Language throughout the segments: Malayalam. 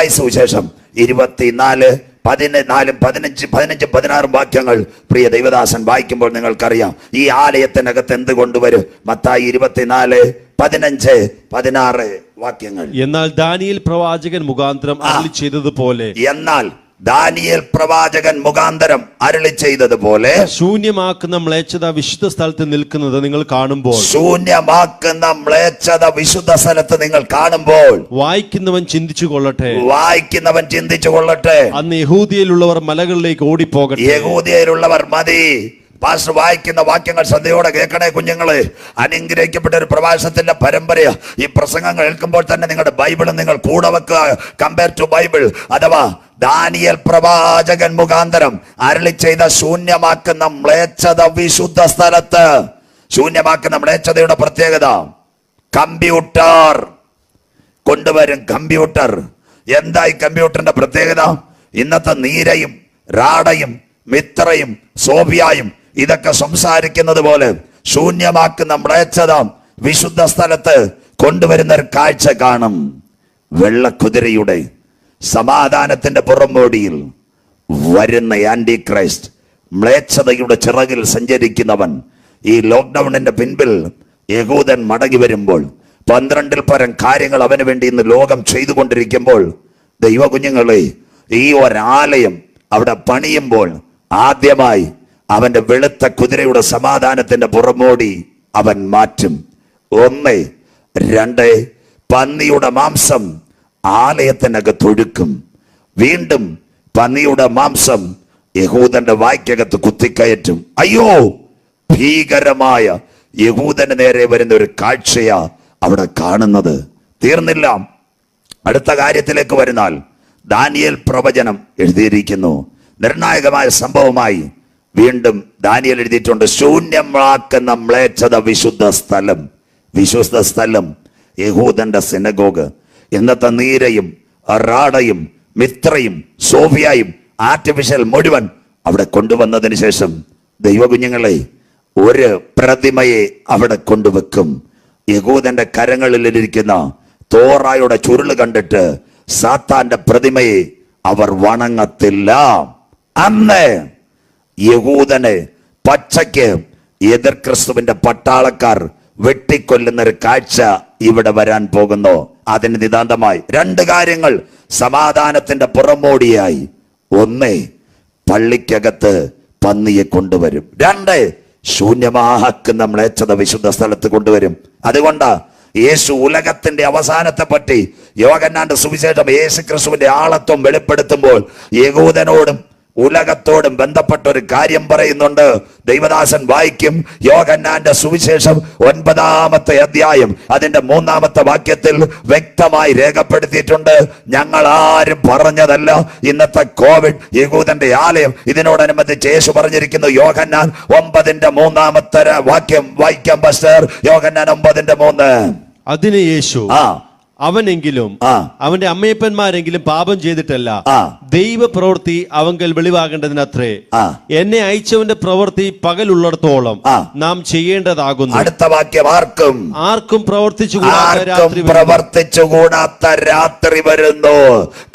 മത്തായി സുവിശേഷം ഇരുപത്തിനാല് പതിനാലും പതിനഞ്ച് പതിനഞ്ച് പതിനാറും വാക്യങ്ങൾ പ്രിയ ദൈവദാസൻ വായിക്കുമ്പോൾ നിങ്ങൾക്കറിയാം. ഈ ആലയത്തിനകത്ത് എന്ത് കൊണ്ടുവരും മത്തായി ഇരുപത്തിനാല് പതിനഞ്ച് പതിനാറ് വാക്യങ്ങൾ. എന്നാൽ ദാനിയേൽ പ്രവാചകൻ മുഖാന്തരം ചെയ്തതുപോലെ എന്നാൽ ദാനിയേൽ പ്രവാചകൻ മുഖാന്തരം അരളി ചെയ്തതുപോലെ ശൂന്യമാക്കുന്ന മ്ലേച്ഛത വിശുദ്ധ സ്ഥലത്ത് നിൽക്കുന്നത് നിങ്ങൾ കാണുമ്പോൾ ശൂന്യമാക്കുന്ന മ്ലേച്ഛത വിശുദ്ധ സ്ഥലത്ത് നിങ്ങൾ കാണുമ്പോൾ വായിക്കുന്നവൻ ചിന്തിച്ചു കൊള്ളട്ടെ. വായിക്കുന്നവൻ ചിന്തിച്ചു കൊള്ളട്ടെ. അന്ന് യഹൂദിയയിലുള്ളവർ മലകളിലേക്ക് ഓടിപ്പോകട്ടെ. യഹൂദിയയിലുള്ളവർ മതി. പാസ്റ്റർ വായിക്കുന്ന വാക്യങ്ങൾ ശ്രദ്ധയോടെ കേൾക്കണേ കുഞ്ഞുങ്ങളെ. അനുഗ്രഹിക്കപ്പെട്ട ഒരു പ്രവാസത്തിന്റെ പരമ്പരയാ ഈ പ്രസംഗങ്ങൾ കേൾക്കുമ്പോൾ തന്നെ നിങ്ങളുടെ ബൈബിൾ നിങ്ങൾ കൂടെ വെക്കുക. Compare to Bible. അഥവാ ദാനിയൽ പ്രവാചകൻ മുഖാന്തരം അരളി ചെയ്ത ശൂന്യമാക്കുന്ന മ്ലേച്ഛത വിശുദ്ധ സ്ഥലത്ത്. ശൂന്യമാക്കുന്ന മ്ലേച്ഛതയുടെ പ്രത്യേകത. കമ്പ്യൂട്ടർ. കൊണ്ടുവരും കമ്പ്യൂട്ടർ. എന്താ ഈ കമ്പ്യൂട്ടറിന്റെ പ്രത്യേകത? ഇന്നത്തെ നീരയും റാഡയും മിത്രയും സോഫിയായും ഇതൊക്കെ സംസാരിക്കുന്നത് പോലെ ശൂന്യമാക്കുന്ന മ്ലേച്ഛത വിശുദ്ധ സ്ഥലത്ത് കൊണ്ടുവരുന്ന ഒരു കാഴ്ച കാണും. വെള്ളക്കുതിരയുടെ സമാധാനത്തിന്റെ പുറംമോടിയിൽ വരുന്ന ആന്റി ക്രൈസ്റ്റ് മ്ലേച്ഛതയുടെ ചിറകിൽ സഞ്ചരിക്കുന്നവൻ ഈ ലോക്ക്ഡൌണിന്റെ പിൻപിൽ യഹൂദൻ മടങ്ങി വരുമ്പോൾ പന്ത്രണ്ടിൽ പരം കാര്യങ്ങൾ അവന് വേണ്ടി ഇന്ന് ലോകം ചെയ്തുകൊണ്ടിരിക്കുമ്പോൾ ദൈവകുഞ്ഞുങ്ങളെ ഈ ഒരാലയം അവിടെ പണിയുമ്പോൾ ആദ്യമായി അവന്റെ വെളുത്ത കുതിരയുടെ സമാധാനത്തിന്റെ പുറമോടി അവൻ മാറ്റും. ഒന്ന് രണ്ട് പന്നിയുടെ മാംസം ആലയത്തിനകത്തൊഴുക്കും വീണ്ടും പന്നിയുടെ മാംസം യഹൂദന്റെ വായ്ക്കകത്ത് കുത്തിക്കയറ്റും. അയ്യോ ഭീകരമായ യഹൂദന് നേരെ വരുന്ന ഒരു കാഴ്ചയാ അവിടെ കാണുന്നത്. തീർന്നില്ല. അടുത്ത കാര്യത്തിലേക്ക് വരുന്നാൽ ദാനിയൽ പ്രവചനം എഴുതിയിരിക്കുന്നു. നിർണായകമായ സംഭവമായി വീണ്ടും ദാനിയൽ എഴുതിയിട്ടുണ്ട് ശൂന്യമാക്കുന്ന മ്ലേച്ഛത വിശുദ്ധ സ്ഥലം വിശുദ്ധ സ്ഥലം യഹൂദന്റെ സിനഗോഗ്. ഇന്നത്തെ നീരയും റാഡയും മിത്രയും സോഫിയായും ആർട്ടിഫിഷ്യൽ മുഴുവൻ അവിടെ കൊണ്ടുവന്നതിന് ശേഷം ദൈവകുഞ്ഞുങ്ങളെ ഒരു പ്രതിമയെ അവിടെ കൊണ്ടുവെക്കും. യഹൂദന്റെ കരങ്ങളിലിരിക്കുന്ന തോറായുടെ ചുരുൾ കണ്ടിട്ട് സാത്താന്റെ പ്രതിമയെ അവർ വണങ്ങത്തില്ല. അന്ന് യഹൂദന് പച്ചയ്ക്ക് എതിർ ക്രിസ്തുവിന്റെ പട്ടാളക്കാർ വെട്ടിക്കൊല്ലുന്ന ഒരു കാഴ്ച ഇവിടെ വരാൻ പോകുന്നു. അതിന് നിതാന്തമായി രണ്ട് കാര്യങ്ങൾ സമാധാനത്തിന്റെ പുറമോടിയായി. ഒന്ന് പള്ളിക്കകത്ത് പന്നിയെ കൊണ്ടുവരും. രണ്ട് ശൂന്യമാക്കുന്ന മ്ലേച്ഛത വിശുദ്ധ സ്ഥലത്ത് കൊണ്ടുവരും. അതുകൊണ്ട് യേശു ഉലകത്തിന്റെ അവസാനത്തെ പറ്റി യോഗന്നാന്റെ സുവിശേഷം യേശു ക്രിസ്തുവിന്റെ ആളത്വം വെളിപ്പെടുത്തുമ്പോൾ യഹൂദനോടും ഉലകത്തോടും ബന്ധപ്പെട്ട ഒരു കാര്യം പറയുന്നുണ്ട്. ദൈവദാസൻ വായിക്കും. യോഗന്നാന്റെ സുവിശേഷം ഒൻപതാമത്തെ അധ്യായം അതിന്റെ മൂന്നാമത്തെ വാക്യത്തിൽ വ്യക്തമായി രേഖപ്പെടുത്തിയിട്ടുണ്ട്. ഞങ്ങൾ ആരും പറഞ്ഞതല്ല. ഇന്നത്തെ കോവിഡ് യഹൂദന്റെ ആലയം ഇതിനോടനുബന്ധിച്ച് യേശു പറഞ്ഞിരിക്കുന്നു. യോഗന്നാൻ ഒമ്പതിന്റെ മൂന്നാമത്തെ വാക്യം വായിക്കാം ബസ്റ്റർ യോഗന്നാൻ ഒമ്പതിന്റെ മൂന്ന്. അതിന് യേശു ആ. അവനെങ്കിലും അവന്റെ അമ്മയപ്പന്മാരെങ്കിലും പാപം ചെയ്തിട്ടല്ല. ദൈവ പ്രവൃത്തി അവങ്കൽ വെളിവാകേണ്ടതിനത്രേ. എന്നെ അയച്ചവന്റെ പ്രവൃത്തി പകലുള്ളിടത്തോളം നാം ചെയ്യേണ്ടതാകുന്നു. അടുത്ത വാക്യം ആർക്കും? ആർക്കും പ്രവർത്തിച്ചു പ്രവർത്തിച്ചു കൂടാത്ത രാത്രി വരുന്നു.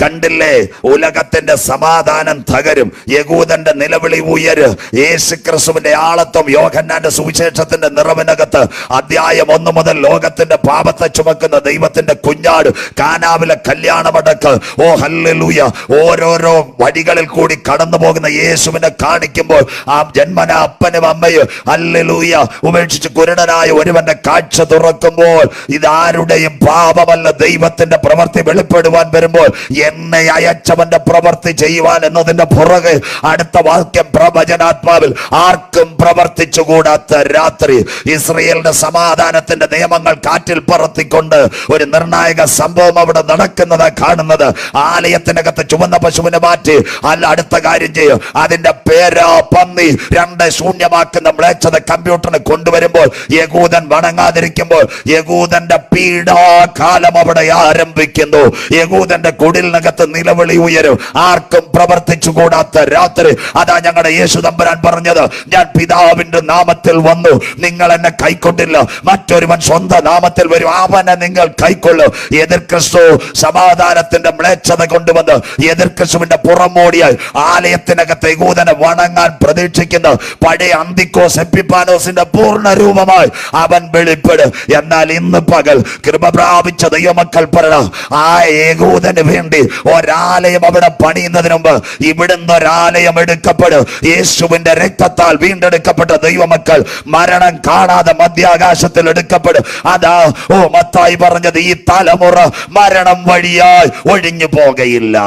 കണ്ടില്ലേ? ഉലകത്തിന്റെ സമാധാനം തകരും. യകൂദന്റെ നിലവിളി ഉയര്. യേശു ക്രിസ്തുവിന്റെ ആളത്വം യോഹന്നാന്റെ സുവിശേഷത്തിന്റെ നിറവിനകത്ത് അധ്യായം ഒന്ന് മുതൽ ലോകത്തിന്റെ പാപത്തെ ചുമക്കുന്ന ദൈവത്തിന്റെ കുഞ്ഞാട് കാനാവിലെ കല്യാണമടക്ക് ഓ ഹല്ലേലൂയ. ഓരോരോ വഴികളിൽ കൂടി കടന്നു പോകുന്ന യേശുവിനെ കാണിക്കുമ്പോൾ ആ ജന്മന അപ്പനും അമ്മയും ഹല്ലേലൂയ ഉപേക്ഷിച്ച് കുരുടനായ ഒരുവന്റെ കാഴ്ച തുറക്കുമ്പോൾ ഇതാരുടെയും പാപമല്ല ദൈവത്തിന്റെ പ്രവൃത്തി വെളിപ്പെടുവാൻ വരുമ്പോൾ എന്നെ അയച്ചവന്റെ പ്രവൃത്തി ചെയ്യുവാൻ എന്നതിന്റെ പുറകെ അടുത്ത വാക്യം പ്രവചനാത്മാവിൽ ആർക്കും പ്രവർത്തിച്ചുകൂടാത്ത രാത്രി. ഇസ്രയേലിന്റെ സമാധാനത്തിന്റെ നിയമങ്ങൾ കാറ്റിൽ പറത്തിക്കൊണ്ട് ഒരു നിർണായക സംഭവം അവിടെ നടക്കുന്നത് കാണുന്നത്. ആലയത്തിനകത്ത് ചുവന്ന പശുവിനെ മാറ്റി. അല്ല അടുത്ത കാര്യം ചെയ്യും. അതിന്റെ പേരോ പന്നി രണ്ട് ശൂന്യമാക്കുന്ന മ്ലേച്ഛത കമ്പ്യൂട്ടറിന് കൊണ്ടുവരുമ്പോൾ യകൂദൻ വണങ്ങാതിരിക്കുമ്പോൾ യകൂദന്റെ പീഡാകാലം അവിടെ ആരംഭിക്കുന്നു. യകൂദന്റെ കുടിലിനകത്ത് നിലവിളി ഉയരും. ആർക്കും പ്രവർത്തിച്ചുകൂടാത്ത രാത്രി. അതാ ഞങ്ങളുടെ യേശു തമ്പുരാൻ പറഞ്ഞത്. ഞാൻ പിതാവിന്റെ നാമത്തിൽ വന്നു. നിങ്ങൾ എന്നെ കൈക്കൊണ്ടില്ല. മറ്റൊരുവൻ സ്വന്തം നാമത്തിൽ വരും. അവനെ നിങ്ങൾ കൈക്കൊള്ളും. എതിർ ക്രിസ്തു സമാധാനത്തിന്റെ മ്ലേച്ഛത കൊണ്ടുവന്ന് എതിർ ക്രിസ്തുവിന്റെ ആലയത്തിനകത്തെ ആലയത്തിനകത്ത് യഹൂദനെ വണങ്ങാൻ പ്രതീക്ഷിക്കുന്ന പഴയ അന്തിക്കോസ് എപ്പിപ്പാനോസിന്റെ പൂർണ രൂപമായി അവൻ വെളിപ്പെടും. എന്നാൽ ഇന്ന് പകൽ കൃപ പ്രാപിച്ച ദൈവമക്കൾ പറയണം ആ ഏകൂദന് വേണ്ടി ഒരാലയം അവിടെ പണിയുന്നതിന് മുമ്പ് ഇവിടുന്ന് ഒരാലയം എടുക്കപ്പെടും. യേശുവിന്റെ രക്തത്താൽ വീണ്ടെടുക്കപ്പെട്ട ദൈവമക്കൾ മരണം കാണാതെ മധ്യാകാശത്തിൽ എടുക്കപ്പെടും. അതാ ഓ മത്തായി പറഞ്ഞത് ഈ തലമുറ മരണം വഴിയായി ഒഴിഞ്ഞു പോകയില്ല.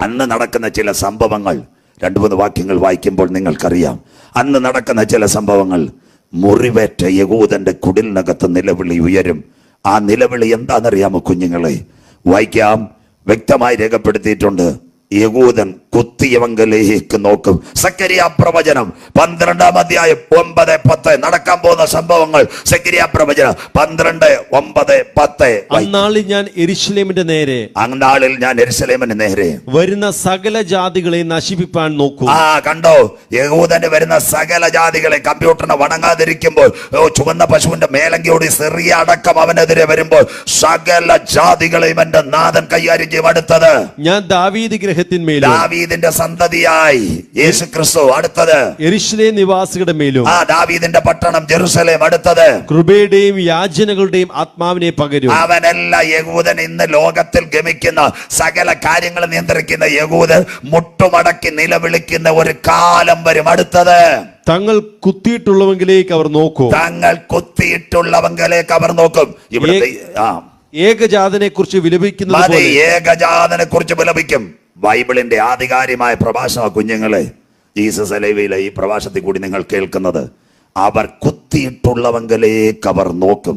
അന്ന് നടക്കുന്ന ചില സംഭവങ്ങൾ രണ്ടു മൂന്ന് വാക്യങ്ങൾ വായിക്കുമ്പോൾ നിങ്ങൾക്കറിയാം. അന്ന് നടക്കുന്ന ചില സംഭവങ്ങൾ മുറിവേറ്റ യകൂദന്റെ കുടിലിനകത്ത് നിലവിളി ഉയരും. ആ നിലവിളി എന്താണെന്നറിയാമോ കുഞ്ഞുങ്ങളെ? വായിക്കാം. വ്യക്തമായി രേഖപ്പെടുത്തിയിട്ടുണ്ട്. യകൂദൻ കുത്തിയവങ്കലേക്ക് നോക്കും. സക്കരിയ പ്രവചനം. പന്ത്രണ്ടാം അധ്യായം ഒമ്പത് പത്ത്. നടക്കാൻ പോകുന്ന സംഭവങ്ങൾ സക്കരിയ പ്രവചനം. പന്ത്രണ്ട് ഒമ്പത് പത്ത്. അന്നാളിൽ ഞാൻ എരിശിലേമിന്റെ നേരെ. അന്നാളിൽ ഞാൻ എരുസലേമിന് നേരെ. വരുന്ന സകല ജാതികളെ നശിപ്പിപ്പാൻ നോക്കും. ആ കണ്ടോ? യഹൂദന് വരുന്ന സകല ജാതികളെ കമ്പ്യൂട്ടറിനെ വണങ്ങാതിരിക്കുമ്പോൾ ചുവന്ന പശുവിന്റെ മേലങ്കിയോട് ചെറിയ അടക്കം അവനെതിരെ വരുമ്പോൾ സകല ജാതികളെയും എന്റെ നാഥൻ കൈകാര്യം ചെയ്യും. അടുത്തത്. ഞാൻ ദാവീദ് ഗ്രഹത്തിന്മേലും ദാവീദിന്റെ സന്തതിയായി. യേശു ക്രിസ്തു അടുത്തത്. എരിശിലേ നിവാസികളുടെ മേലും ആ ദാവീദിന്റെ പട്ടണം ജെറുസലേം അടുത്തത്. കൃപയുടെയും യാചനകളുടെയും ആത്മാവിനെ പകരും. അവനല്ല യഹൂദൻ ഇന്ന് ലോകത്തിൽ ഗമിക്കുന്ന സകല കാര്യങ്ങൾ നിയന്ത്രിക്കുന്ന യഹൂദൻ മുട്ടുമടക്കി നിലവിളിക്കുന്ന ഒരു കാലം വരും. അടുത്തത്. തങ്ങൾ കുത്തിയിട്ടുള്ളവെങ്കിലേക്ക് അവർ നോക്കും. തങ്ങൾ കുത്തിയിട്ടുള്ളവങ്കിലേക്ക് അവർ നോക്കും. ഇവിടെ ആ. ഏകജാതനെ കുറിച്ച് വിലപിക്കുന്നത് ഏകജാതനെ കുറിച്ച് വിലപിക്കും. ബൈബിളിന്റെ ആധികാരികമായ പ്രഭാഷണ കുഞ്ഞുങ്ങളെ ജീസസ് അലൈവയിലെ ഈ പ്രഭാഷണത്തിൽ കൂടി നിങ്ങൾ കേൾക്കുന്നത്. അവർ കുത്തിയിട്ടുള്ളവങ്കലേക്ക് അവർ നോക്കും.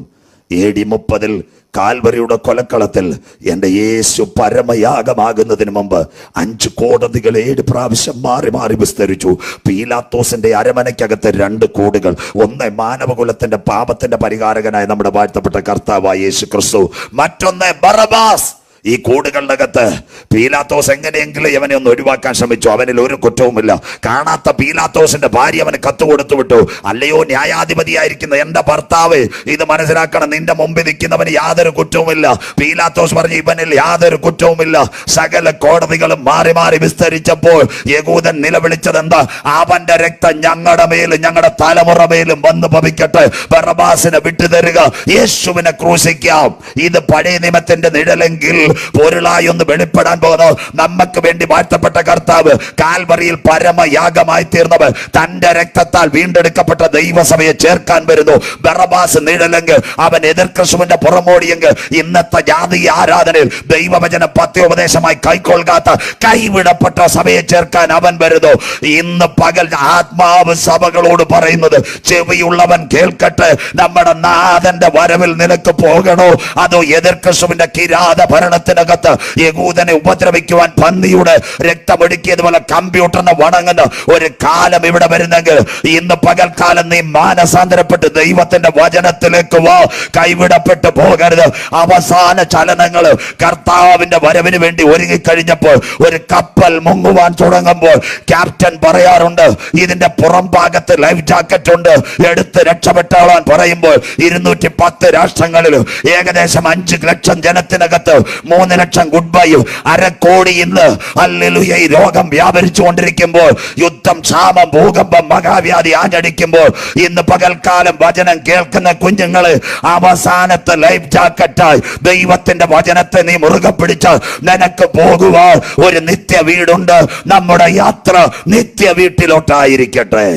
എ ഡി മുപ്പതിൽ കാൽവരിയുടെ കൊലക്കളത്തിൽ എന്റെ യേശു പരമയാഗമാകുന്നതിന് മുമ്പ് അഞ്ച് കോടതികൾ ഏഴ് പ്രാവശ്യം മാറി മാറി വിസ്തരിച്ചു. പീലാത്തോസിന്റെ അരമനയ്ക്കകത്ത് രണ്ട് കൂടുകൾ. ഒന്ന് മാനവകുലത്തിന്റെ പാപത്തിന്റെ പരിഹാരകനായ നമ്മുടെ വാഴ്ത്തപ്പെട്ട കർത്താവായ യേശു ക്രിസ്തു മറ്റൊന്ന് ബറബാസ്. ഈ കൂടുകളിനകത്ത് പീലാത്തോസ് എങ്ങനെയെങ്കിലും ഇവനെ ഒന്ന് ഒഴിവാക്കാൻ ശ്രമിച്ചു. അവനിൽ ഒരു കുറ്റവുമില്ല. കാണാത്ത പീലാത്തോസിന്റെ ഭാര്യ അവന് കത്ത് കൊടുത്തു വിട്ടു. അല്ലയോ ന്യായാധിപതിയായിരിക്കുന്ന എന്റെ ഭർത്താവ് ഇത് മനസ്സിലാക്കണം. നിന്റെ മുമ്പിൽ നിൽക്കുന്നവന് യാതൊരു കുറ്റവുമില്ല. പീലാത്തോസ് പറഞ്ഞു ഇവനിൽ യാതൊരു കുറ്റവുമില്ല. സകല കോടതികളും മാറി മാറി വിസ്തരിച്ചപ്പോൾ യകൂദൻ നിലവിളിച്ചത് എന്താ? അവന്റെ രക്തം ഞങ്ങളുടെ മേലും ഞങ്ങളുടെ തലമുറ മേലും വന്ന് പവിക്കട്ടെ ബറബാസിനെ വിട്ടുതരുക. യേശുവിനെ ക്രൂശിക്കാം. ഇത് പഴയ നിയമത്തിന്റെ നിഴലെങ്കിൽ പൊരുളായി ഒന്ന് വെളിപ്പെടാൻ പോകുന്നു. നമുക്ക് വേണ്ടി വാഴ്ത്തപ്പെട്ട കർത്താവ് കാൽവറിയിൽ പരമയാഗമായി തീർന്നവർ തന്റെ രക്തത്താൽ വീണ്ടെടുക്കപ്പെട്ട ദൈവസഭയെ ചേർക്കാൻ വരുന്നു. ബറബാസ് നീഴലെങ്കിൽ അവൻ എതിർ ക്രിസ്തുവിന്റെ പുറമോടിയെങ്കിൽ ഇന്നത്തെ ജാതി ആരാധനയിൽ ദൈവവചന പത്യോപദേശമായി കൈക്കൊള്ളുകാത്ത കൈവിടപ്പെട്ട സഭയെ ചേർക്കാൻ അവൻ വരുന്നു. ഇന്ന് പകൽ ആത്മാവ് സഭകളോട് പറയുന്നത് ചെവിയുള്ളവൻ കേൾക്കട്ടെ. നമ്മുടെ നാഥന്റെ വരവിൽ നിനക്ക് പോകണോ? അതോ എതിർ ക്രിസ്തുവിന്റെ കിരാത ഭരണത്തിനകത്ത് യകൂദനെ ഉപദ്രവിക്കുവാൻ പന്നിയുടെ രക്തമൊടുക്കിയതുപോലെ കമ്പ്യൂട്ടറിന് വണങ്ങുന്ന ഒരു കാലം ഇവിടെ വരുന്നെങ്കിൽ ഇന്ന് പകൽക്കാലം നീ മാനസാന്തരപ്പെട്ട് ദൈവത്തിന്റെ വചനത്തിലേക്ക് വാ. കൈവിടപ്പെട്ട് പോകരുത്. അവസാന ചലനങ്ങൾ കർത്താവിന്റെ വരവിന് വേണ്ടി ഒരുങ്ങിക്കഴിഞ്ഞപ്പോൾ ഒരു കപ്പൽ മുങ്ങുവാൻ തുടങ്ങുമ്പോൾ ക്യാപ്റ്റൻ പറയാറുണ്ട് ഇതിന്റെ പുറം ഭാഗത്ത് ലൈഫ് ജാക്കറ്റ് ഉണ്ട്. എടുത്ത് രക്ഷപ്പെട്ടോളാൻ പറയുമ്പോൾ ഇരുന്നൂറ്റി പത്ത് രാഷ്ട്രങ്ങളിൽ ഏകദേശം അഞ്ച് ലക്ഷം ജനത്തിനകത്ത് മൂന്ന് ലക്ഷം ഗുഡ് ബൈയും അരക്കോടി ഇന്ന് അല്ലെലുയ ഈ രോഗം വ്യാപരിച്ചു കൊണ്ടിരിക്കുമ്പോൾ യുദ്ധം ക്ഷാമം ഭൂകമ്പം മഹാവ്യാധി ആഞ്ഞടിക്കുമ്പോൾ ഇന്ന് പകൽക്കാലം വചനം കേൾക്കുന്ന കുഞ്ഞുങ്ങൾ അവസാനത്തെ ലൈഫ് ജാക്കറ്റായി ദൈവത്തിന്റെ വചനത്തെ നീ മുറുകെ പിടിച്ച നിനക്ക് പോകുവാൻ ഒരു നിത്യ വീടുണ്ട്. നമ്മുടെ യാത്ര നിത്യ വീട്ടിലോട്ടായിരിക്കട്ടെ.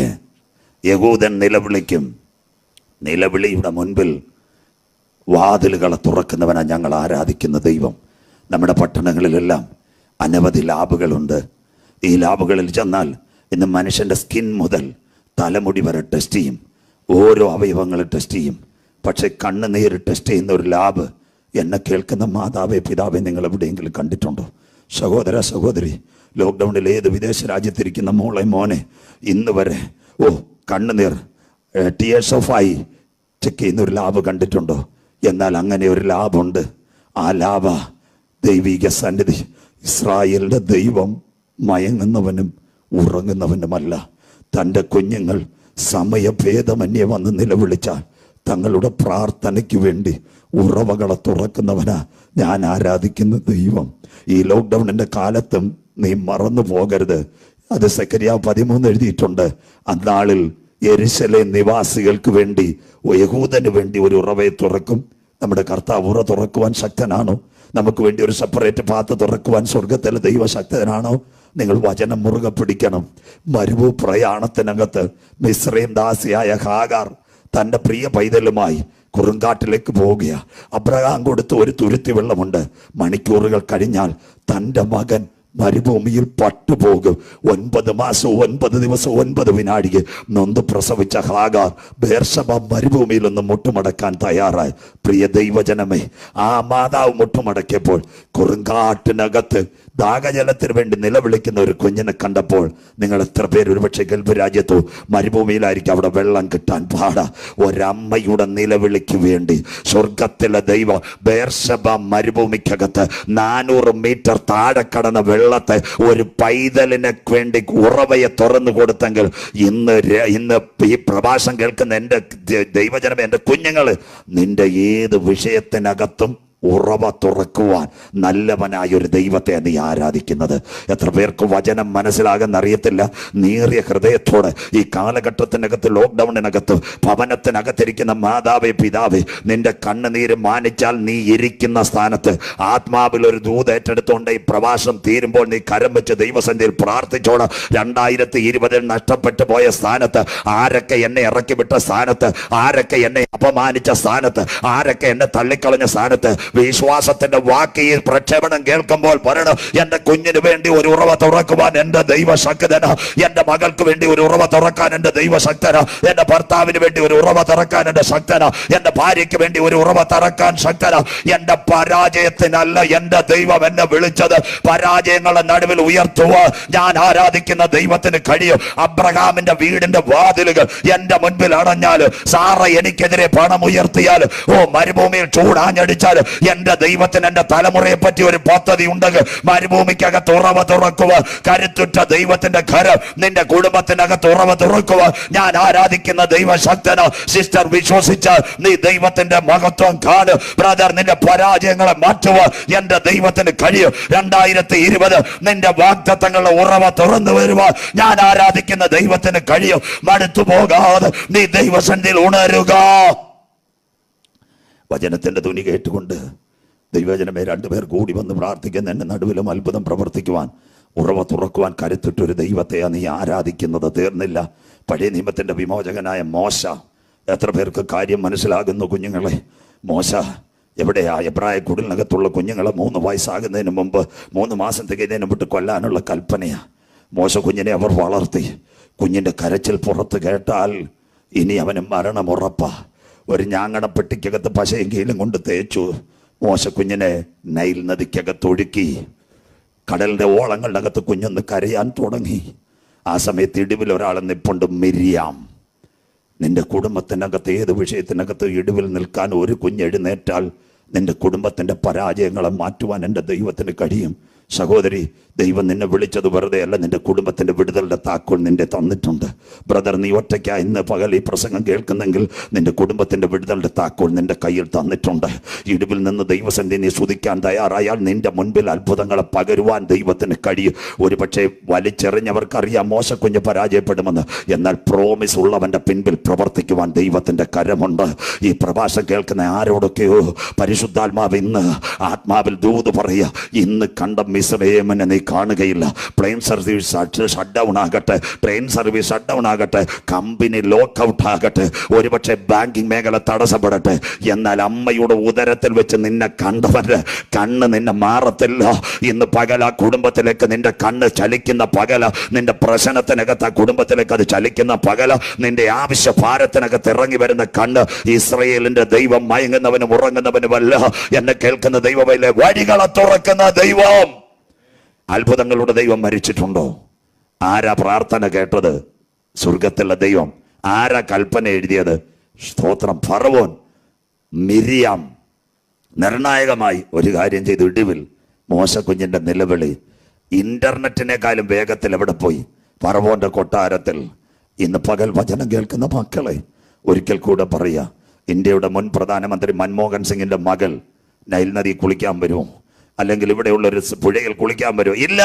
യഹൂദൻ നിലവിളിക്കും. നിലവിളിയുടെ മുൻപിൽ വാതിലുകളെ തുറക്കുന്നവനാണ് ഞങ്ങൾ ആരാധിക്കുന്ന ദൈവം. നമ്മുടെ പട്ടണങ്ങളിലെല്ലാം അനവധി ലാബുകളുണ്ട്. ഈ ലാബുകളിൽ ചെന്നാൽ ഇന്ന് മനുഷ്യന്റെ സ്കിൻ മുതൽ തലമുടി വരെ ടെസ്റ്റ് ചെയ്യും. ഓരോ അവയവങ്ങൾ ടെസ്റ്റ് ചെയ്യും. പക്ഷേ കണ്ണുനീര് ടെസ്റ്റ് ചെയ്യുന്ന ഒരു ലാബ് എന്നെ കേൾക്കുന്ന മാതാവേ പിതാവേ നിങ്ങൾ എവിടെയെങ്കിലും കണ്ടിട്ടുണ്ടോ? സഹോദര സഹോദരി ലോക്ക്ഡൗണിൽ ഏത് വിദേശ രാജ്യത്തിരിക്കുന്ന മോളെ മോനെ ഇന്ന് വരെ ഓ കണ്ണുനീർ ടിയേഴ്സ് ഓഫ് ഐ ചെക്ക് ചെയ്യുന്ന ഒരു ലാബ് കണ്ടിട്ടുണ്ടോ? എന്നാൽ അങ്ങനെ ഒരു ലാഭമുണ്ട്. ആ ലാഭ ദൈവിക സന്നിധി ഇസ്രായേലിന്റെ ദൈവം മയങ്ങുന്നവനും ഉറങ്ങുന്നവനുമല്ല. തന്റെ കുഞ്ഞുങ്ങൾ സമയഭേദമന്യേ വന്ന് നിലവിളിച്ചാൽ തങ്ങളുടെ പ്രാർത്ഥനയ്ക്ക് വേണ്ടി ഉറവകളെ തുറക്കുന്നവനാ ഞാൻ ആരാധിക്കുന്ന ദൈവം. ഈ ലോക്ക്ഡൗണിന്റെ കാലത്തും നീ മറന്നു പോകരുത് അത് സെക്കരിയ പതിമൂന്ന് എഴുതിയിട്ടുണ്ട്. അന്നാളിൽ എരിശലെ നിവാസികൾക്ക് വേണ്ടി യഹൂദന് വേണ്ടി ഒരു ഉറവയെ തുറക്കും. നമ്മുടെ കർത്താവ് ഉറ തുറക്കുവാൻ ശക്തനാണോ? നമുക്ക് വേണ്ടി ഒരു സെപ്പറേറ്റ് പാത്ത് തുറക്കുവാൻ സ്വർഗത്തിലെ ദൈവശക്തനാണോ? നിങ്ങൾ വചനം മുറുകെ പിടിക്കണം. മരുഭൂ പ്രയാണത്തിനകത്ത് മിശ്രയും ദാസിയായ ഹാഗാർ തന്റെ പ്രിയ പൈതലുമായി കുറുങ്കാട്ടിലേക്ക് പോവുകയാണ് അബ്രഹാം കൊടുത്ത ഒരു തുരുത്തി വെള്ളമുണ്ട്. മണിക്കൂറുകൾ കഴിഞ്ഞാൽ തന്റെ മകൻ മരുഭൂമിയിൽ പട്ടുപോകും. ഒൻപത് മാസവും ഒൻപത് ദിവസവും ഒൻപത് വിനാഴിക നൊന്ത് പ്രസവിച്ച ഹാഗാർ ബേർഷബ മരുഭൂമിയിൽ ഒന്ന് മുട്ടുമടക്കാൻ തയ്യാറായി. പ്രിയ ദൈവജനമേ ആ മാതാവ് മുട്ടുമടക്കിയപ്പോൾ കുറുങ്കാട്ടിനകത്ത് ദാഹജലത്തിന് വേണ്ടി നിലവിളിക്കുന്ന ഒരു കുഞ്ഞിനെ കണ്ടപ്പോൾ നിങ്ങൾ എത്ര പേര്? ഒരുപക്ഷെ ഗൾഫ് രാജ്യത്തോ മരുഭൂമിയിലായിരിക്കും അവിടെ വെള്ളം കിട്ടാൻ പാടാ. ഒരമ്മയുടെ നിലവിളിക്ക് വേണ്ടി സ്വർഗത്തിലെ ദൈവം ബേർഷബ മരുഭൂമിക്കകത്ത് നാനൂറ് മീറ്റർ താഴെ കടന്ന വെള്ളത്തെ ഒരു പൈതലിന് വേണ്ടി ഉറവയെ തുറന്നു കൊടുത്തെങ്കിൽ ഇന്ന് ഇന്ന് ഈ പ്രഭാഷണം കേൾക്കുന്ന എന്റെ ദൈവജനം എന്റെ കുഞ്ഞുങ്ങൾ നിന്റെ ഏത് വിഷയത്തിനകത്തും ഉറവ തുറക്കുവാൻ നല്ലവനായ ഒരു ദൈവത്തെ നീ ആരാധിക്കുന്നത്. എത്ര പേർക്ക് വചനം മനസ്സിലാകുന്ന അറിയത്തില്ല? നീറിയ ഹൃദയത്തോടെ ഈ കാലഘട്ടത്തിനകത്ത് ലോക്ക്ഡൗണിനകത്ത് ഭവനത്തിനകത്തിരിക്കുന്ന മാതാവേ പിതാവേ നിന്റെ കണ്ണുനീര് മാനിച്ചാൽ നീ ഇരിക്കുന്ന സ്ഥാനത്ത് ആത്മാവിൽ ഒരു ദൂത് ഏറ്റെടുത്തുകൊണ്ട് ഈ പ്രവാസം തീരുമ്പോൾ നീ കരം വെച്ച് ദൈവസന്ധിയിൽ പ്രാർത്ഥിച്ചോണം രണ്ടായിരത്തി ഇരുപതിൽ നഷ്ടപ്പെട്ടു പോയ സ്ഥാനത്ത് ആരൊക്കെ എന്നെ ഇറക്കി വിട്ട സ്ഥാനത്ത് ആരൊക്കെ എന്നെ അപമാനിച്ച സ്ഥാനത്ത് ആരൊക്കെ എന്നെ തള്ളിക്കളഞ്ഞ സ്ഥാനത്ത് വിശ്വാസത്തിന്റെ വാക്ക് ഈ പ്രക്ഷേപണം കേൾക്കുമ്പോൾ പറയണം എന്റെ കുഞ്ഞിന് വേണ്ടി ഒരു ഉറവ തുറക്കുവാൻ എന്റെ ദൈവശക്തന. എന്റെ മകൾക്ക് വേണ്ടി ഒരു ഉറവ തുറക്കാൻ എന്റെ ദൈവശക്തന. എന്റെ ഭർത്താവിന് വേണ്ടി ഒരു ഉറവ തുറക്കാൻ എന്റെ ശക്തന. എന്റെ ഭാര്യയ്ക്ക് വേണ്ടി ഒരു ഉറവ തുറക്കാൻ ശക്തന. എന്റെ പരാജയത്തിനല്ല എന്റെ ദൈവം എന്നെ വിളിച്ചത്. പരാജയങ്ങളുടെ നടുവിൽ ഉയർത്തുക. ഞാൻ ആരാധിക്കുന്ന ദൈവത്തിന് കഴിയും. അബ്രഹാമിന്റെ വീടിന്റെ വാതിലുകൾ എന്റെ മുൻപിൽ അടഞ്ഞാൽ സാറ എനിക്കെതിരെ പണം ഉയർത്തിയാൽ ഓ മരുഭൂമിയിൽ ചൂടാഞ്ഞടിച്ചാൽ എന്റെ ദൈവത്തിന് എന്റെ തലമുറയെ പറ്റി ഒരു പദ്ധതി ഉണ്ടെങ്കിൽ മരുഭൂമിക്കകത്ത് ഉറവ തുറക്കുക കരുത്തുറ്റ ദൈവത്തിന്റെ കരം നിന്റെ കുടുംബത്തിനകത്ത് ഉറവ തുറക്കുക ഞാൻ ആരാധിക്കുന്ന ദൈവശക്തന സിസ്റ്റർ വിശ്വസിച്ച നീ ദൈവത്തിന്റെ മഹത്വം കാണു. ബ്രദർ നിന്റെ പരാജയങ്ങളെ മാറ്റുക എന്റെ ദൈവത്തിന് കഴിയും. രണ്ടായിരത്തി ഇരുപത് നിന്റെ വാഗ്ദത്തങ്ങളുടെ ഉറവ തുറന്നു വരുവാ. ഞാൻ ആരാധിക്കുന്ന ദൈവത്തിന് കഴിയും. മടുത്തു പോകാതെ നീ ദൈവസന്ധിയിൽ ഉണരുക. വചനത്തിന്റെ തുണി കേട്ടുകൊണ്ട് ദൈവജനമേ രണ്ടുപേർ കൂടി വന്ന് പ്രാർത്ഥിക്കുന്ന എന്റെ നടുവിലും അത്ഭുതം പ്രവർത്തിക്കുവാൻ ഉറവ തുറക്കുവാൻ കരുത്തിട്ടൊരു ദൈവത്തെയാണ് നീ ആരാധിക്കുന്നത്. തീർന്നില്ല. പഴയ നിയമത്തിന്റെ വിമോചകനായ മോശ. എത്ര പേർക്ക് കാര്യം മനസ്സിലാകുന്നു കുഞ്ഞുങ്ങളെ? മോശ എവിടെയാ? എബ്രായ കുടിലിനകത്തുള്ള കുഞ്ഞുങ്ങളെ മൂന്ന് വയസ്സാകുന്നതിന് മുമ്പ് മൂന്ന് മാസം തികയുന്നതിന് മുമ്പ് കൊല്ലാനുള്ള കൽപ്പനയാ. മോശ കുഞ്ഞിനെ അവർ വളർത്തി. കുഞ്ഞിന്റെ കരച്ചിൽ പുറത്ത് കേട്ടാൽ ഇനി അവന് മരണം ഉറപ്പാ. ഒരു ഞാങ്ങണപ്പെട്ടിക്കകത്ത് പശയെങ്കിലും കൊണ്ട് തേച്ചു. മോശക്കുഞ്ഞിനെ നൈൽ നദിക്കകത്ത് ഒഴുക്കി. കടലിന്റെ ഓളങ്ങളുടെ അകത്ത് കുഞ്ഞൊന്ന് കരയാൻ തുടങ്ങി. ആ സമയത്ത് ഇടിവിൽ ഒരാൾ നിപ്പുണ്ട് മിരിയാം. നിന്റെ കുടുംബത്തിനകത്ത് ഏത് വിഷയത്തിനകത്ത് ഇടിവിൽ നിൽക്കാൻ ഒരു കുഞ്ഞെഴുന്നേറ്റാൽ നിന്റെ കുടുംബത്തിന്റെ പരാജയങ്ങളെ മാറ്റുവാൻ എന്റെ ദൈവത്തിന് കഴിയും. സഹോദരി ദൈവം നിന്നെ വിളിച്ചത് വെറുതെ അല്ല നിന്റെ കുടുംബത്തിന്റെ വിടുതലിന്റെ താക്കോൽ നിന്റെ തന്നിട്ടുണ്ട്. ബ്രദർ നീ ഒറ്റയ്ക്കാ ഇന്ന് പകൽ ഈ പ്രസംഗം കേൾക്കുന്നെങ്കിൽ നിന്റെ കുടുംബത്തിന്റെ വിടുതലിന്റെ താക്കോൽ നിന്റെ കയ്യിൽ തന്നിട്ടുണ്ട്. ഇടിവിൽ നിന്ന് ദൈവസന്ധി നീ സ്തുതിക്കാൻ തയ്യാറായാൽ നിന്റെ മുൻപിൽ അത്ഭുതങ്ങളെ പകരുവാൻ ദൈവത്തിന് കഴിയും. ഒരു പക്ഷേ വലിച്ചെറിഞ്ഞവർക്കറിയാം മോശക്കുഞ്ഞ് പരാജയപ്പെടുമെന്ന്. എന്നാൽ പ്രോമിസ് ഉള്ളവന്റെ പിൻപിൽ പ്രവർത്തിക്കുവാൻ ദൈവത്തിന്റെ കരമുണ്ട്. ഈ പ്രഭാഷണം കേൾക്കുന്ന ആരോടൊക്കെയോ പരിശുദ്ധാത്മാവ് ഇന്ന് ആത്മാവിൽ ദൂത് പറയുക ഇന്ന് കണ്ട മിസ്രേമനെ നീ കാണുകയില്ല. പ്ലെയിൻ സർവീസ് ഷട്ട് ഡൗൺ ആകട്ടെ. ട്രെയിൻ സർവീസ് ഷട്ട് ഡൗൺ ആകട്ടെ. കമ്പനി ലോക്ക് ഔട്ട് ആകട്ടെ. ഒരുപക്ഷെ ബാങ്കിങ് മേഖല തടസ്സപ്പെടട്ടെ. എന്നാൽ അമ്മയുടെ ഉദരത്തിൽ വെച്ച് നിന്നെ കണ്ടവര് കണ്ണ് നിന്നെ മാറത്തില്ല. ഇന്ന് പകല കുടുംബത്തിലേക്ക് നിന്റെ കണ്ണ് ചലിക്കുന്ന പകല നിന്റെ പ്രശ്നത്തിനകത്ത് ആ കുടുംബത്തിലേക്ക് അത് ചലിക്കുന്ന പകല നിന്റെ ആവശ്യ ഭാരത്തിനകത്ത് ഇറങ്ങി വരുന്ന കണ്ണ് ഇസ്രയേലിന്റെ ദൈവം മയങ്ങുന്നവനും ഉറങ്ങുന്നവനുമല്ല. എന്നെ കേൾക്കുന്ന ദൈവമല്ലേ വഴികളെ തുറക്കുന്ന ദൈവം. അത്ഭുതങ്ങളുടെ ദൈവം മരിച്ചിട്ടുണ്ടോ? ആരാ പ്രാർത്ഥന കേട്ടത്? സ്വർഗത്തിലുള്ള ദൈവം. ആരാ കൽപ്പന എഴുതിയത്? സ്തോത്രം. ഫറവോൻ മിരിയാം നിർണായകമായി ഒരു കാര്യം ചെയ്തു. ഇടിവിൽ മോശക്കുഞ്ഞിന്റെ നിലവിളി. ഇന്റർനെറ്റിനേക്കാളും വേഗത്തിൽ എവിടെ പോയി? പറവോന്റെ കൊട്ടാരത്തിൽ. ഇന്ന് പകൽ വചനം കേൾക്കുന്ന മക്കളെ ഒരിക്കൽ കൂടെ പറയുക. ഇന്ത്യയുടെ മുൻ പ്രധാനമന്ത്രി മൻമോഹൻ സിംഗിന്റെ മകൾ നൈൽ നദി കുളിക്കാൻ വരുമോ? അല്ലെങ്കിൽ ഇവിടെയുള്ള ഒരു പുഴയിൽ കുളിക്കാൻ വരുമോ? ഇല്ല.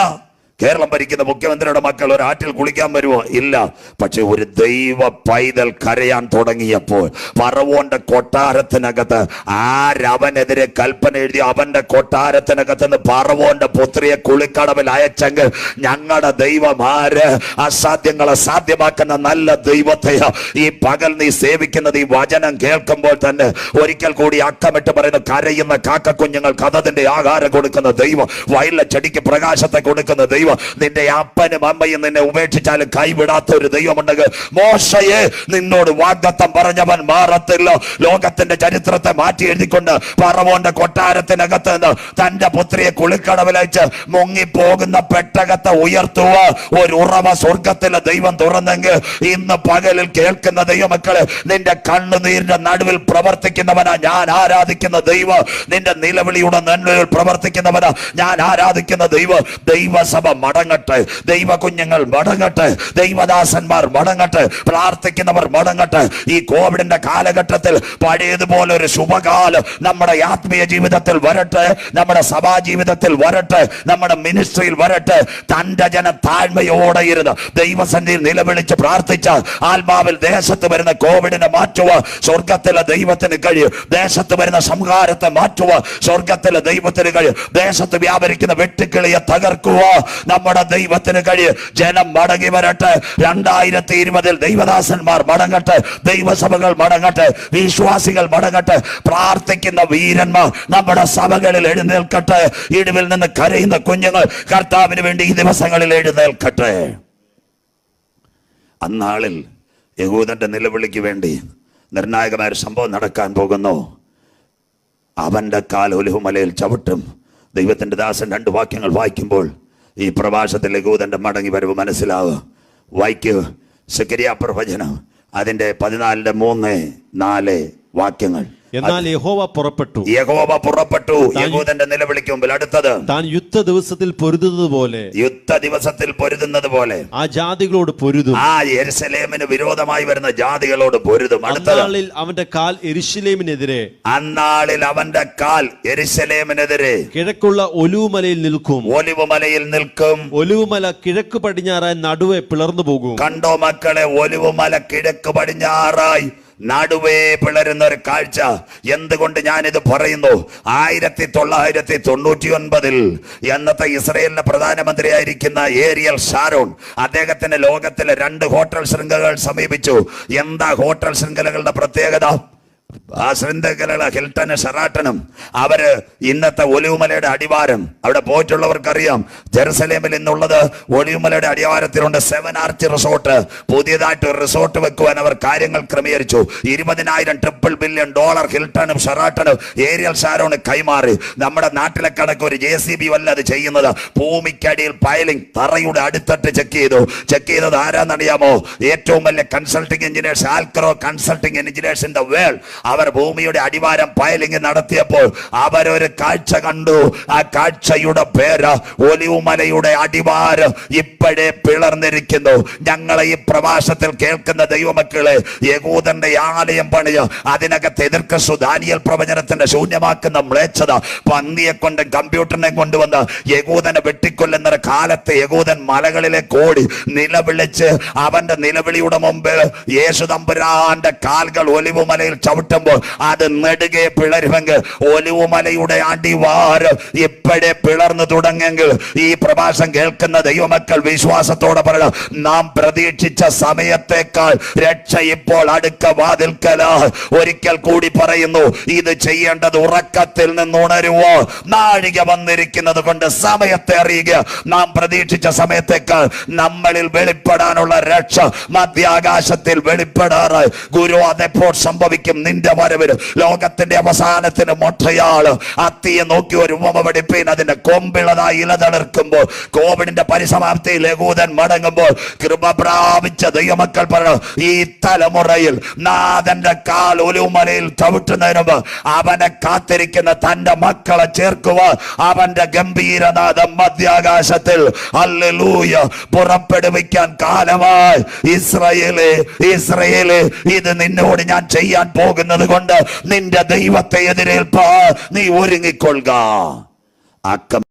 കേരളം ഭരിക്കുന്ന മുഖ്യമന്ത്രിയുടെ മക്കൾ ഒരു ആറ്റിൽ കുളിക്കാൻ വരുമോ? ഇല്ല. പക്ഷെ ഒരു ദൈവ പൈതൽ കരയാൻ തുടങ്ങിയപ്പോൾ പറവോന്റെ കൊട്ടാരത്തിനകത്ത് ആരവനെതിരെ കൽപ്പന എഴുതി അവന്റെ കൊട്ടാരത്തിനകത്ത് നിന്ന് പറവോന്റെ പുത്രിയെ കുളിക്കടവിൽ അയച്ചെങ്കിൽ ഞങ്ങളുടെ ദൈവമാര് അസാധ്യങ്ങളെ സാധ്യമാക്കുന്ന നല്ല ദൈവത്തെ ഈ പകൽ നീ സേവിക്കുന്നത് ഈ വചനം കേൾക്കുമ്പോൾ തന്നെ ഒരിക്കൽ കൂടി അക്കമിട്ട് പറയുന്ന കരയുന്ന കാക്കക്കുഞ്ഞുങ്ങൾ കഥത്തിന്റെ ആഹാരം കൊടുക്കുന്ന ദൈവം വയലിലെ ചെടിക്ക് പ്രകാശത്തെ കൊടുക്കുന്ന ദൈവം നിന്റെ അപ്പനും അമ്മയും നിന്നെ ഉപേക്ഷിച്ചാലും കൈവിടാത്ത ഒരു ദൈവമുണ്ടെങ്കിൽ മോശയെ നിന്നോട് വാഗ്ദത്തം പറഞ്ഞവൻ മാറത്തില്ല. ലോകത്തിന്റെ ചരിത്രത്തെ മാറ്റി എഴുതിക്കൊണ്ട് പറവോന്റെ കൊട്ടാരത്തിനകത്ത് നിന്ന് തന്റെ പുത്രിയെ കുളിക്കടവിലയച്ച് മുങ്ങിപ്പോകുന്ന പെട്ടകത്തെ ഉയർത്തുക. ഒരു ഉറവ സ്വർഗത്തിലെ ദൈവം തുറന്നെങ്കിൽ ഇന്ന് പകലിൽ കേൾക്കുന്ന ദൈവമക്കളെ നിന്റെ കണ്ണുനീരിന്റെ നടുവിൽ പ്രവർത്തിക്കുന്നവനാ ഞാൻ ആരാധിക്കുന്ന ദൈവം. നിന്റെ നിലവിളിയുടെ നന്മയിൽ പ്രവർത്തിക്കുന്നവനാ ഞാൻ ആരാധിക്കുന്ന ദൈവം. ദൈവസഭ മടങ്ങട്ടെ. ദൈവ കുഞ്ഞുങ്ങൾ മടങ്ങട്ടെ. ദൈവദാസന്മാർ മടങ്ങട്ടെ. പ്രാർത്ഥിക്കുന്നവർ മടങ്ങട്ടെ. ഈ കോവിഡിന്റെ കാലഘട്ടത്തിൽ പഴയതുപോലെ ഒരു ശുഭകാലം നമ്മുടെ ആത്മീയ ജീവിതത്തിൽ വരട്ടെ. നമ്മുടെ സഭാ ജീവിതത്തിൽ വരട്ടെ. നമ്മുടെ മിനിസ്ട്രിയിൽ വരട്ടെ. തന്റെ ജന താഴ്മയോടെ ഇരുന്ന് ദൈവസന്നിധിയിൽ നിലവിളിച്ച് പ്രാർത്ഥിച്ച ആത്മാവിൽ ദേശത്ത് വരുന്ന കോവിഡിനെ മാറ്റുക സ്വർഗത്തിലെ ദൈവത്തിന് കഴിയും. ദേശത്ത് വരുന്ന സംഹാരത്തെ മാറ്റുക സ്വർഗത്തിലെ ദൈവത്തിന് കഴിയും. ദേശത്ത് വ്യാപരിക്കുന്ന വെട്ടുക്കിളിയെ തകർക്കുക നമ്മുടെ ദൈവത്തിന് കഴിയും ജനം മടങ്ങി വരട്ടെ. രണ്ടായിരത്തി ഇരുപതിൽ ദൈവദാസന്മാർ മടങ്ങട്ടെ. ദൈവസഭകൾ മടങ്ങട്ടെ. വിശ്വാസികൾ മടങ്ങട്ടെ. പ്രാർത്ഥിക്കുന്ന വീരന്മാർ നമ്മുടെ സഭകളിൽ എഴുന്നേൽക്കട്ടെ. ഇടിവിൽ നിന്ന് കരയുന്ന കുഞ്ഞുങ്ങൾ കർത്താവിന് വേണ്ടി ഈ ദിവസങ്ങളിൽ എഴുന്നേൽക്കട്ടെ. അന്നാളിൽ യഹൂദന്റെ നിലവിളിക്ക് വേണ്ടി നിർണായകമായ ഒരു സംഭവം നടക്കാൻ പോകുന്നു. അവന്റെ കാൽ ഒലിഹുമലയിൽ ചവിട്ടും. ദൈവത്തിന്റെ ദാസൻ രണ്ട് വാക്യങ്ങൾ വായിക്കുമ്പോൾ ഈ പ്രഭാഷത്തിലെ ഗൂതന്റെ മടങ്ങി വരവ് മനസ്സിലാവുക വായിക്കൂ. സെക്കരിയ പ്രവചനം. അതിന്റെ പതിനാലിന്റെ മൂന്ന് നാല് വാക്യങ്ങൾ. എന്നാൽ യഹോവ പുറപ്പെട്ടു. യഹോവ പുറപ്പെട്ടു. യഹൂദന്റെ നിലവിളിക്ക് മുമ്പിൽ. അടുത്തത്. താൻ യുദ്ധ ദിവസത്തിൽ പൊരുതുന്നത് പോലെ യുദ്ധ ദിവസത്തിൽ പൊരുതുന്നത് പോലെ. ആ ജാതികളോട് പൊരുതും. ആ എരിശലേമിന് വിരോധമായി വരുന്ന ജാതികളോട് പൊരുതും. അന്നാളിൽ അവന്റെ കാൽ എരിശിലേമിനെതിരെ അന്നാളിൽ അവന്റെ കാൽ എരിശലേമിനെതിരെ കിഴക്കുള്ള ഒലിവുമലയിൽ നിൽക്കും. ഒലിവുമലയിൽ നിൽക്കും. ഒലിവുമല കിഴക്ക് പടിഞ്ഞാറായി നടുവെ പിളർന്നു പോകും. കണ്ടോ മക്കളെ ഒലിവുമല കിഴക്ക് പടിഞ്ഞാറായി നടുവേ പിളരുന്ന ഒരു കാഴ്ച. എന്തുകൊണ്ട് ഞാനിത് പറയുന്നു? ആയിരത്തി തൊള്ളായിരത്തി തൊണ്ണൂറ്റി ഒൻപതിൽ എന്നത്തെ ഇസ്രയേലിന്റെ പ്രധാനമന്ത്രിയായിരിക്കുന്ന ഏരിയൽ ഷാരോൺ അദ്ദേഹത്തിന്റെ ലോകത്തിലെ രണ്ട് ഹോട്ടൽ ശൃംഖലകൾ സമീപിച്ചു. എന്താ ഹോട്ടൽ ശൃംഖലകളുടെ പ്രത്യേകത? ആ ഹിൽട്ടന് ഹിൽട്ടനും ഷെറാട്ടനും അവർ ഇന്നത്തെ ഒലിവുമലയുടെ അടിവാരം. അവിടെ പോയിട്ടുള്ളവർക്കറിയാം ജെറുസലേമിൽ ഇന്നുള്ളത് ഒലിവുമലയുടെ അടിവാരത്തിലുണ്ട് സെവൻ ആർച്ച് റിസോർട്ട്. പുതിയതായിട്ട് ഒരു റിസോർട്ട് വെക്കുവാൻ അവർ കാര്യങ്ങൾ ക്രമീകരിച്ചു. ഇരുപതിനായിരം ട്രിപ്പിൾ ബില്യൺ ഡോളർ ഹിൽട്ടനും ഷെറാട്ടനും ഏരിയൽ ഷാരോണ് കൈമാറി. നമ്മുടെ നാട്ടിലെ കണക്ക് ഒരു ജെ സി ബി വല്ല അത് ചെയ്യുന്നത്. ഭൂമിക്കടിയിൽ പയലിംഗ് തറയുടെ അടുത്തട്ട് ചെക്ക് ചെയ്തു. ചെക്ക് ചെയ്തത് ആരാന്നറിയാമോ? ഏറ്റവും വലിയ consulting engineers ആൽക്രോ consulting engineers in the world അവർ ഭൂമിയുടെ അടിവാരം പയലിംഗ് നടത്തിയപ്പോൾ അവരൊരു കാഴ്ച കണ്ടു. ആ കാഴ്ചയുടെ പേര് ഒലിവുമലയുടെ അടിവാരം ഇപ്പോഴേ പിളർന്നിരിക്കുന്നു. ഞങ്ങളെ ഈ പ്രവാസത്തിൽ കേൾക്കുന്ന ദൈവമക്കളെ യകൂദന്റെ ആലയം പണിയ അതിനകത്ത് എതിർക്ക സുധാനിയൽ പ്രവചനത്തിന്റെ ശൂന്യമാക്കുന്ന മ്ലേച്ഛത പന്നിയെ കൊണ്ട് കമ്പ്യൂട്ടറിനെ കൊണ്ടുവന്ന് യകൂദനെ വെട്ടിക്കൊല്ലുന്ന കാലത്ത് യകൂദൻ മലകളിലേക്ക് ഓടി നിലവിളിച്ച് അവന്റെ നിലവിളിയുടെ മുമ്പ് യേശു തമ്പുരാന്റെ കാൽകൾ ഒലിവുമലയിൽ ചവിട്ടുമ്പോൾ അത് നെടുകെ പിളരുമെങ്കിൽ ഒലിവുമലയുടെ അടിവാരം ഇപ്പോഴേ പിളർന്നു തുടങ്ങെങ്കിൽ ഈ പ്രഭാഷം കേൾക്കുന്ന ദൈവമക്കൾ വിശ്വാസത്തോടെ പറയണം നാം പ്രതീക്ഷിച്ച സമയത്തേക്കാൾ രക്ഷ ഇപ്പോൾ അടുക്ക വാതിൽക്കല. ഒരിക്കൽ കൂടി പറയുന്നു ഇത് ചെയ്യേണ്ടത് ഉറക്കത്തിൽ നിന്ന് ഉണരുവോ നാഴിക വന്നിരിക്കുന്നത് കൊണ്ട് സമയത്തെ അറിയുക. നാം പ്രതീക്ഷിച്ച സമയത്തേക്കാൾ നമ്മളിൽ വെളിപ്പെടാനുള്ള രക്ഷ മധ്യാകാശത്തിൽ വെളിപ്പെടാറ് ഗുരു അതെപ്പോൾ സംഭവിക്കും. നിന്റെ വരവിന് ലോകത്തിന്റെ അവസാനത്തിന് മൊട്ടയാൾ അത്തിയെ നോക്കി ഒരു ഉപമ പഠിപ്പീൻ അതിന്റെ കൊമ്പിളതായി ഇലതളിർക്കുമ്പോൾ കോവിഡിന്റെ പരിസമാപ്തി ലഘൂതൻ മടങ്ങുമ്പോൾ കൃപ പ്രാപിച്ച ദൈവമക്കൾ പറഞ്ഞു ഈ തലമുറയിൽ നാഥന്റെ കാൽ ഒലുമലയിൽ ചവിട്ടുന്നതിന് മുമ്പ് അവനെ കാത്തിരിക്കുന്ന തന്റെ മക്കളെ ചേർക്കുക അവന്റെ ഗംഭീരനാഥം മധ്യാകാശത്തിൽ അല്ലൂയ പുറപ്പെടുവിക്കാൻ കാലമായി. ഇസ്രയേൽ ഇസ്രയേൽ ഇത് നിന്നോട് ഞാൻ ചെയ്യാൻ പോകുന്ന വരുന്നത് കൊണ്ട് നിന്റെ ദൈവത്തെ എതിരേൽപ്പ്. നീ ഒരുങ്ങിക്കൊള്ളുക. അക്കം